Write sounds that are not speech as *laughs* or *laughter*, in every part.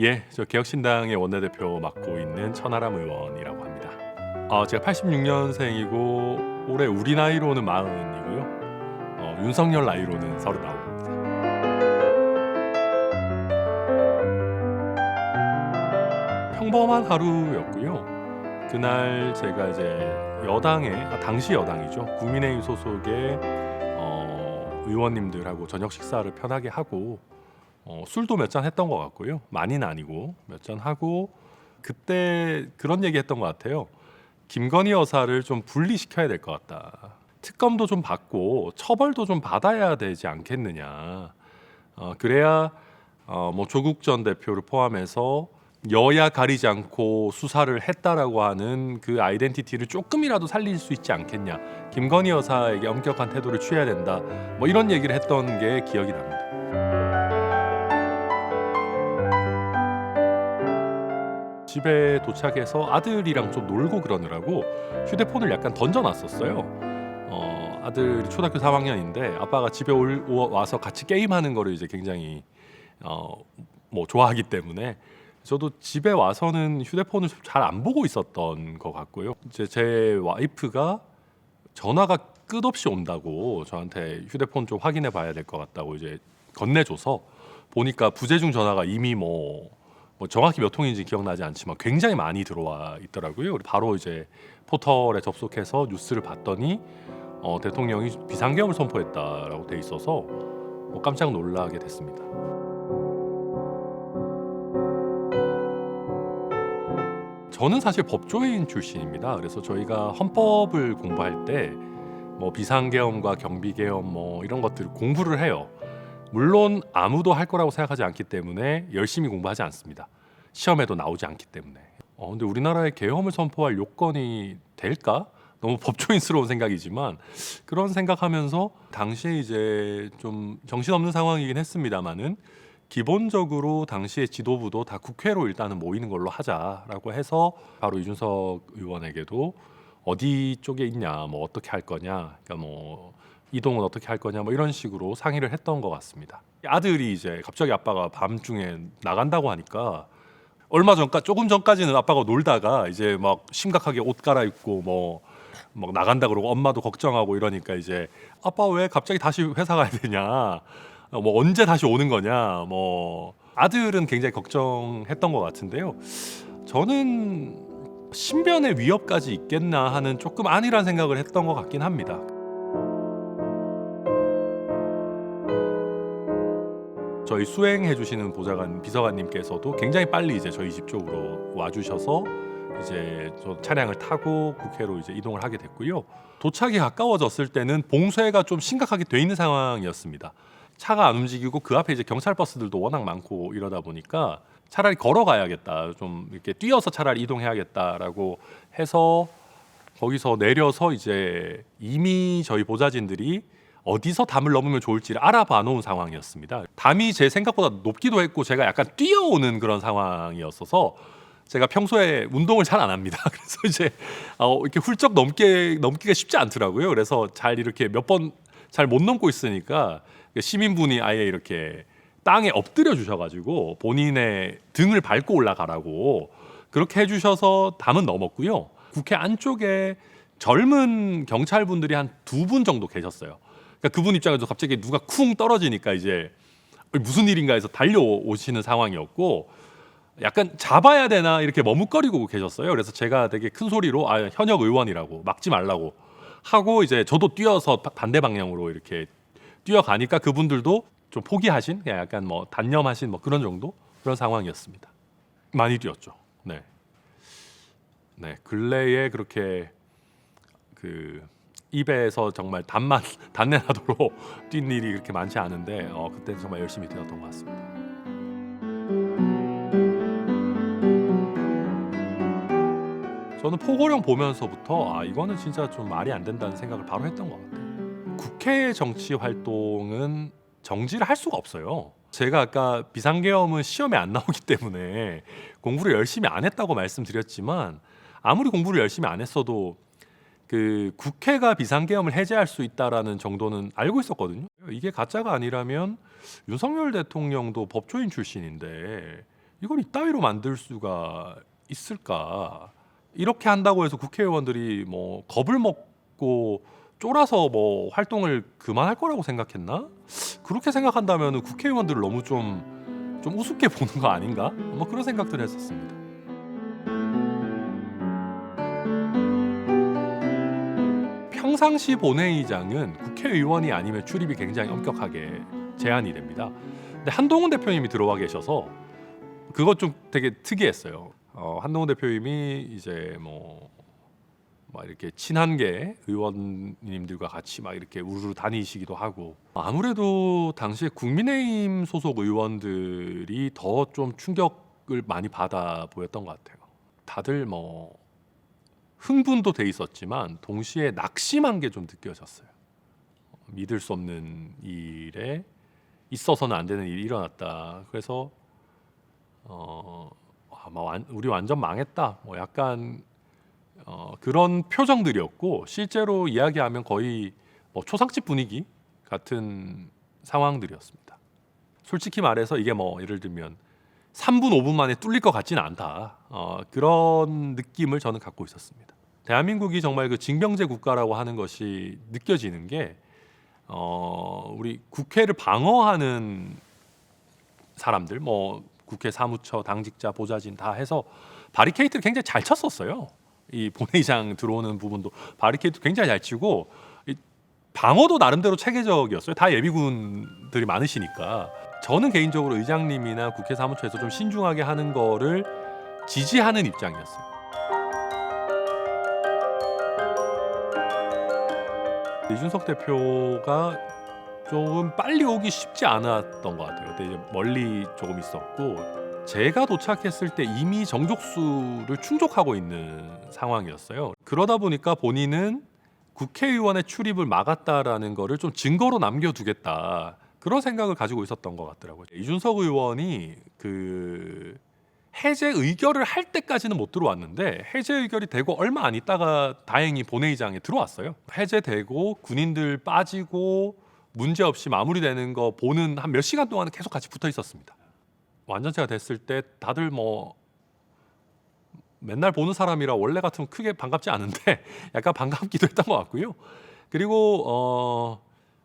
예, 저 개혁신당의 원내대표 맡고 있는 천하람 의원이라고 합니다. 어, 제가 86년생이고 올해 우리 나이로는 마흔이고요. 어, 윤석열 나이로는 서른아홉입니다. 평범한 하루였고요. 그날 제가 이제 여당의 아, 당시 여당이죠. 국민의힘 소속의 어, 의원님들하고 저녁 식사를 편하게 하고 어, 술도 몇 잔 했던 것 같고요. 많이는 아니고 몇 잔 하고 그때 그런 얘기 했던 것 같아요. 김건희 여사를 좀 분리시켜야 될 것 같다. 특검도 좀 받고 처벌도 좀 받아야 되지 않겠느냐. 어, 그래야 어, 뭐 조국 전 대표를 포함해서 여야 가리지 않고 수사를 했다라고 하는 그 아이덴티티를 조금이라도 살릴 수 있지 않겠냐. 김건희 여사에게 엄격한 태도를 취해야 된다. 뭐 이런 얘기를 했던 게 기억이 납니다. 집에 도착해서 아들이랑 좀 놀고 그러느라고 휴대폰을 약간 던져놨었어요. 어, 아들이 초등학교 3학년인데 아빠가 집에 올, 오- 와서 같이 게임하는 거를 이제 굉장히 어, 뭐 좋아하기 때문에 저도 집에 와서는 휴대폰을 잘 안 보고 있었던 것 같고요. 이제 제 와이프가 전화가 끝없이 온다고 저한테 휴대폰 좀 확인해 봐야 될 것 같다고 이제 건네줘서 보니까 부재중 전화가 이미 뭐, 뭐 정확히 몇 통인지 기억나지 않지만 굉장히 많이 들어와 있더라고요. 바로 이제 포털에 접속해서 뉴스를 봤더니 어, 대통령이 비상계엄을 선포했다라고 돼 있어서 뭐 깜짝 놀라게 됐습니다. 저는 사실 법조인 출신입니다. 그래서 저희가 헌법을 공부할 때 뭐 비상계엄과 경비계엄 뭐 이런 것들 공부를 해요. 물론 아무도 할 거라고 생각하지 않기 때문에 열심히 공부하지 않습니다. 시험에도 나오지 않기 때문에. 어 근데 우리나라에 계엄을 선포할 요건이 될까? 너무 법조인스러운 생각이지만 그런 생각하면서 당시에 이제 좀 정신없는 상황이긴 했습니다만은 기본적으로 당시의 지도부도 다 국회로 일단은 모이는 걸로 하자라고 해서 바로 이준석 의원에게도 어디 쪽에 있냐, 뭐 어떻게 할 거냐, 그러니까 뭐 이동은 어떻게 할 거냐, 뭐 이런 식으로 상의를 했던 것 같습니다. 아들이 이제 갑자기 아빠가 밤중에 나간다고 하니까 얼마 전까 조금 전까지는 아빠가 놀다가 이제 막 심각하게 옷 갈아입고 뭐. 막 나간다 그러고 엄마도 걱정하고 이러니까 이제 아빠 왜 갑자기 다시 회사 가야 되냐 어, 뭐 언제 다시 오는 거냐 뭐 아들은 굉장히 걱정했던 것 같은데요 저는 신변의 위협까지 있겠나 하는 조금 아니란 생각을 했던 것 같긴 합니다 저희 수행해 주시는 보좌관 비서관님께서도 굉장히 빨리 이제 저희 집 쪽으로 와주셔서 이제 저 차량을 타고 국회로 이제 이동을 하게 됐고요. 도착이 가까워졌을 때는 봉쇄가 좀 심각하게 돼 있는 상황이었습니다. 차가 안 움직이고 그 앞에 이제 경찰 버스들도 워낙 많고 이러다 보니까 차라리 걸어가야겠다. 좀 이렇게 뛰어서 차라리 이동해야겠다라고 해서 거기서 내려서 이제 이미 저희 보좌진들이 어디서 담을 넘으면 좋을지를 알아봐 놓은 상황이었습니다. 담이 제 생각보다 높기도 했고 제가 약간 뛰어오는 그런 상황이었어서 제가 평소에 운동을 잘 안 합니다. *laughs* 그래서 이제 어, 이렇게 훌쩍 넘게 넘기가 쉽지 않더라고요. 그래서 잘 이렇게 몇 번 잘 못 넘고 있으니까 시민분이 아예 이렇게 땅에 엎드려 주셔가지고 본인의 등을 밟고 올라가라고 그렇게 해주셔서 담은 넘었고요. 국회 안쪽에 젊은 경찰분들이 한 두 분 정도 계셨어요. 그러니까 그분 입장에서 갑자기 누가 쿵 떨어지니까 이제 무슨 일인가 해서 달려오시는 상황이었고 약간 잡아야 되나 이렇게 머뭇거리고 계셨어요. 그래서 제가 되게 큰 소리로 아 현역 의원이라고 막지 말라고 하고 이제 저도 뛰어서 바- 반대 방향으로 이렇게 뛰어가니까 그분들도 좀 포기하신 그냥 약간 뭐 단념하신 뭐 그런 정도 그런 상황이었습니다. 많이 뛰었죠. 네. 네 근래에 그렇게 그 입에서 정말 단맛 *laughs* 단내 나도록 *laughs* 뛴 일이 그렇게 많지 않은데 어, 그때는 정말 열심히 뛰었던 것 같습니다. 저는 포고령 보면서부터 아 이거는 진짜 좀 말이 안 된다는 생각을 바로 했던 것 같아요. 국회 정치 활동은 정지를 할 수가 없어요. 제가 아까 비상계엄은 시험에 안 나오기 때문에 공부를 열심히 안 했다고 말씀드렸지만 아무리 공부를 열심히 안 했어도 그 국회가 비상계엄을 해제할 수 있다라는 정도는 알고 있었거든요. 이게 가짜가 아니라면 윤석열 대통령도 법조인 출신인데 이걸 이따위로 만들 수가 있을까? 이렇게 한다고 해서 국회의원들이 뭐 겁을 먹고 쫄아서 뭐 활동을 그만할 거라고 생각했나? 그렇게 생각한다면 국회의원들을 너무 좀 좀 우습게 *laughs* 보는 거 아닌가? 뭐 그런 생각들을 했었습니다. 평상시 본회의장은 국회의원이 아니면 출입이 굉장히 엄격하게 제한이 됩니다. 근데 한동훈 대표님이 들어와 계셔서 그것 좀 되게 특이했어요. 어, 한동훈 대표님이 이제 뭐, 막 이렇게 친한계 의원님들과 같이 막 이렇게 우르르 다니시기도 하고 아무래도 당시에 국민의힘 소속 의원들이 더 좀 충격을 많이 받아 보였던 것 같아요. 다들 뭐 흥분도 돼 있었지만 동시에 낙심한 게 좀 느껴졌어요. 믿을 수 없는 일에 있어서는 안 되는 일이 일어났다. 그래서 어 아마 완, 우리 완전 망했다. 뭐 약간 어, 그런 표정들이었고 실제로 이야기하면 거의 뭐 초상집 분위기 같은 상황들이었습니다. 솔직히 말해서 이게 뭐 예를 들면 3분 5분 만에 뚫릴 것 같지는 않다. 어, 그런 느낌을 저는 갖고 있었습니다. 대한민국이 정말 그 징병제 국가라고 하는 것이 느껴지는 게 어, 우리 국회를 방어하는 사람들, 뭐 국회 사무처, 당직자, 보좌진 다 해서 바리케이트를 굉장히 잘 쳤었어요. 이 본회의장 들어오는 부분도 바리케이트 굉장히 잘 치고 이 방어도 나름대로 체계적이었어요. 다 예비군들이 많으시니까 저는 개인적으로 의장님이나 국회 사무처에서 좀 신중하게 하는 거를 지지하는 입장이었어요. 이준석 대표가 조금 빨리 오기 쉽지 않았던 것 같아요. 근데 이제 멀리 조금 있었고 제가 도착했을 때 이미 정족수를 충족하고 있는 상황이었어요. 그러다 보니까 본인은 국회의원의 출입을 막았다라는 거를 좀 증거로 남겨두겠다 그런 생각을 가지고 있었던 것 같더라고요. 이준석 의원이 그 해제 의결을 할 때까지는 못 들어왔는데 해제 의결이 되고 얼마 안 있다가 다행히 본회의장에 들어왔어요. 해제되고 군인들 빠지고 문제 없이 마무리되는 거 보는 한 몇 시간 동안 계속 같이 붙어 있었습니다. 완전체가 됐을 때 다들 뭐 맨날 보는 사람이라 원래 같으면 크게 반갑지 않은데 *laughs* 약간 반갑기도 했던 것 같고요. 그리고 어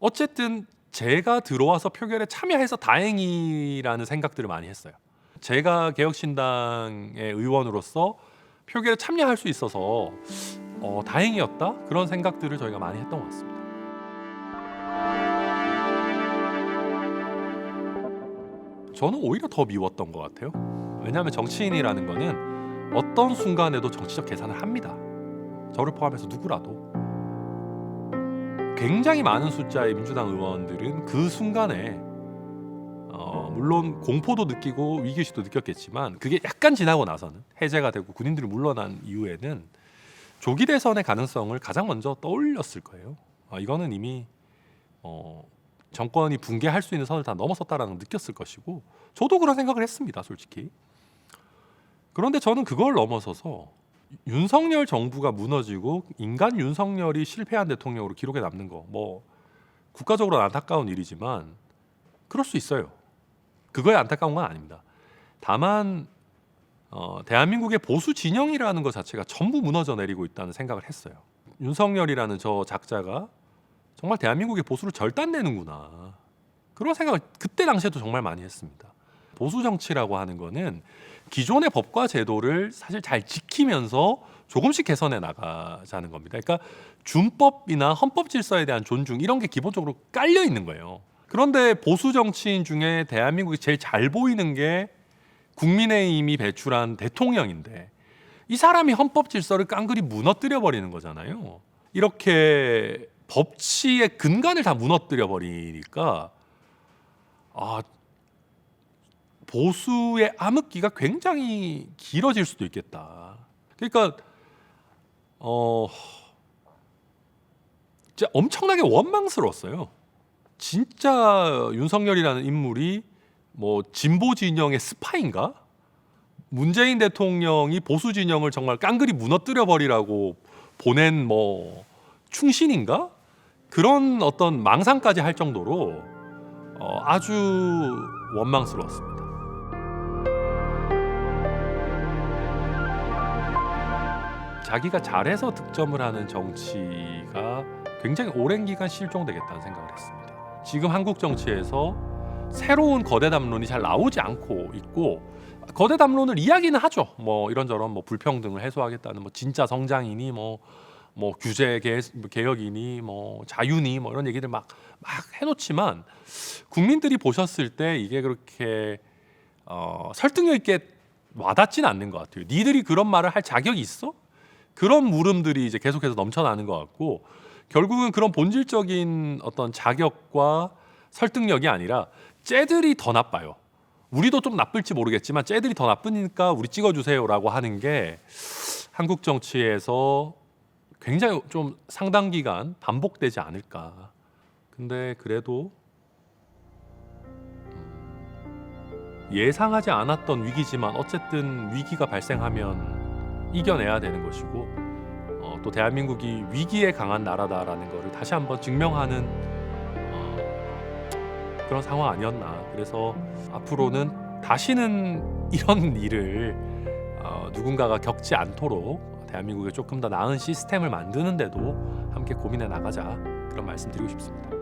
어쨌든 제가 들어와서 표결에 참여해서 다행이라는 생각들을 많이 했어요. 제가 개혁신당의 의원으로서 표결에 참여할 수 있어서 어, 다행이었다 그런 생각들을 저희가 많이 했던 것 같습니다. 저는 오히려 더 미웠던 것 같아요. 왜냐하면 정치인이라는 거는 어떤 순간에도 정치적 계산을 합니다. 저를 포함해서 누구라도 굉장히 많은 숫자의 민주당 의원들은 그 순간에 어, 물론 공포도 느끼고 위기의식도 느꼈겠지만 그게 약간 지나고 나서는 해제가 되고 군인들이 물러난 이후에는 조기 대선의 가능성을 가장 먼저 떠올렸을 거예요. 아, 이거는 이미 어, 정권이 붕괴할 수 있는 선을 다 넘어섰다라는 걸 느꼈을 것이고 저도 그런 생각을 했습니다, 솔직히. 그런데 저는 그걸 넘어서서 윤석열 정부가 무너지고 인간 윤석열이 실패한 대통령으로 기록에 남는 거 뭐 국가적으로 안타까운 일이지만 그럴 수 있어요. 그거에 안타까운 건 아닙니다. 다만 어, 대한민국의 보수 진영이라는 것 자체가 전부 무너져 내리고 있다는 생각을 했어요. 윤석열이라는 저 작자가 정말 대한민국의 보수를 절단내는구나. 그런 생각을 그때 당시에도 정말 많이 했습니다. 보수 정치라고 하는 거는 기존의 법과 제도를 사실 잘 지키면서 조금씩 개선해 나가자는 겁니다. 그러니까 준법이나 헌법 질서에 대한 존중 이런 게 기본적으로 깔려 있는 거예요. 그런데 보수 정치인 중에 대한민국이 제일 잘 보이는 게 국민의힘이 배출한 대통령인데 이 사람이 헌법 질서를 깡그리 무너뜨려 버리는 거잖아요. 이렇게 법치의 근간을 다 무너뜨려 버리니까 아 보수의 암흑기가 굉장히 길어질 수도 있겠다. 그러니까 어 진짜 엄청나게 원망스러웠어요. 진짜 윤석열이라는 인물이 뭐 진보 진영의 스파인가? 문재인 대통령이 보수 진영을 정말 깡그리 무너뜨려 버리라고 보낸 뭐 충신인가? 그런 어떤 망상까지 할 정도로 어, 아주 원망스러웠습니다. 자기가 잘해서 득점을 하는 정치가 굉장히 오랜 기간 실종되겠다는 생각을 했습니다. 지금 한국 정치에서 새로운 거대 담론이 잘 나오지 않고 있고 거대 담론을 이야기는 하죠. 뭐 이런저런 뭐 불평등을 해소하겠다는 뭐 진짜 성장이니 뭐 뭐 규제 개, 개혁이니 뭐 자유니 뭐 이런 얘기들 막 막 해놓지만 국민들이 보셨을 때 이게 그렇게 어, 설득력 있게 와닿지는 않는 것 같아요. 니들이 그런 말을 할 자격이 있어? 그런 물음들이 이제 계속해서 넘쳐나는 것 같고 결국은 그런 본질적인 어떤 자격과 설득력이 아니라 쟤들이 더 나빠요. 우리도 좀 나쁠지 모르겠지만 쟤들이 더 나쁘니까 우리 찍어주세요라고 하는 게 한국 정치에서 굉장히 좀 상당 기간 반복되지 않을까. 근데 그래도 음, 예상하지 않았던 위기지만 어쨌든 위기가 발생하면 이겨내야 되는 것이고 어, 또 대한민국이 위기에 강한 나라다라는 것을 다시 한번 증명하는 어, 그런 상황 아니었나. 그래서 앞으로는 다시는 *laughs* 이런 일을 어, 누군가가 겪지 않도록 대한민국에 조금 더 나은 시스템을 만드는데도 함께 고민해 나가자 그런 말씀 드리고 싶습니다.